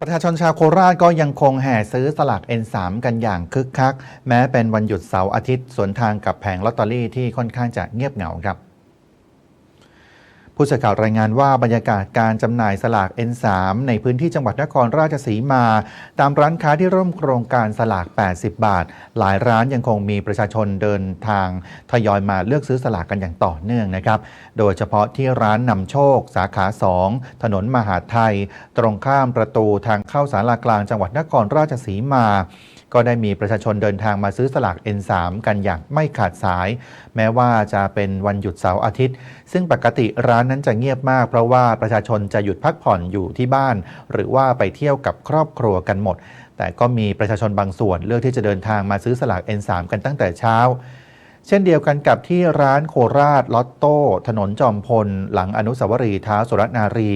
ประชาชนชาวโคราชก็ยังคงแห่ซื้อสลาก N3 กันอย่างคึกคัก แม้เป็นวันหยุดเสาร์อาทิตย์สวนทางกับแผงลอตเตอรี่ที่ค่อนข้างจะเงียบเหงาครับ ผู้สื่อข่าวรายงานว่าบรรยากาศการจำหน่ายสลาก N3 ในพื้นที่จังหวัดนครราชสีมา ตามร้านค้าที่ร่วมโครงการสลาก 80 บาท หลายร้านยังคงมีประชาชนเดินทางทยอยมาเลือกซื้อสลากกันอย่างต่อเนื่องนะครับ โดยเฉพาะที่ร้านนำโชค สาขา 2 ถนนมหาไทย ตรงข้ามประตูทางเข้าสารากลางจังหวัดนครราชสีมาก็ได้มีประชาชนเดินทางมาซื้อสลาก N3 กันอย่างไม่ขาดสาย แม้ว่าจะเป็นวันหยุดเสาร์อาทิตย์ ซึ่งปกติร้านนั้นจะเงียบมาก เพราะว่าประชาชนจะหยุดพักผ่อนอยู่ที่บ้าน หรือว่าไปเที่ยวกับครอบครัวกันหมด แต่ก็มีประชาชนบางส่วนเลือกที่จะเดินทางมาซื้อสลาก N3 กันตั้งแต่เช้า เช่นเดียวกันกับที่ร้านโคราชลอตโต้ ถนนจอมพล หลังอนุสาวรีย์ท้าสุรนารี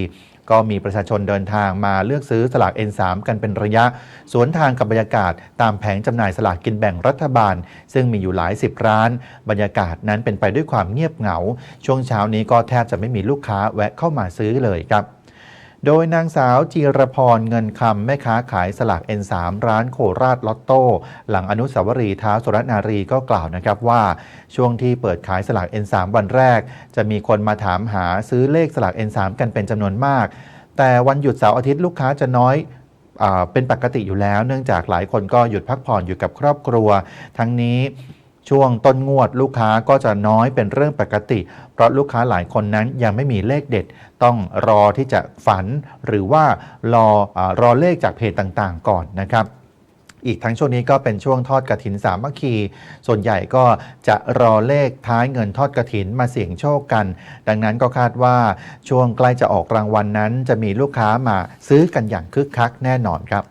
ก็มีประชาชนเดินทางมาเลือกซื้อสลาก N3 กันเป็นระยะ สวนทางกับบรรยากาศตามแผงจำหน่ายสลากกินแบ่งรัฐบาล ซึ่งมีอยู่หลายสิบร้าน บรรยากาศนั้นเป็นไปด้วยความเงียบเหงา ช่วงเช้านี้ก็แทบจะไม่มีลูกค้าแวะเข้ามาซื้อเลยครับ โดยนางสาวจีรพรเงินคำแม่ค้าขายสลาก N3 ร้านโคราชลอตโต้ หลังอนุสาวรีย์ท้าวสุรนารีก็กล่าวนะครับว่า ช่วงที่เปิดขายสลาก N3 วันแรก จะมีคนมาถามหาซื้อเลขสลาก N3 กันเป็นจำนวนมาก แต่วันหยุดเสาร์อาทิตย์ลูกค้าจะน้อยอเป็นปกติอยู่แล้ว เนื่องจากหลายคนก็หยุดพักผ่อนอยู่กับครอบครัว ทั้งนี้ ช่วงต้นงวดลูกค้าก็จะน้อยเป็นเรื่องปกติ เพราะลูกค้าหลายคนนั้นยังไม่มีเลขเด็ด ต้องรอที่จะฝันหรือว่ารออรอเลขจากเพจต่างๆ ก่อนนะครับอีกทั้งช่วงนี้ก็เป็นช่วงทอดกระถินสามัคคี ส่วนใหญ่ก็จะรอเลขท้ายเงินทอดกระถินมาเสี่ยงโชคกัน ดังนั้นก็คาดว่าช่วงใกล้จะออกรางวัลนนั้น จะมีลูกค้ามาซื้อกันอย่างคึกคักแน่นอนครับ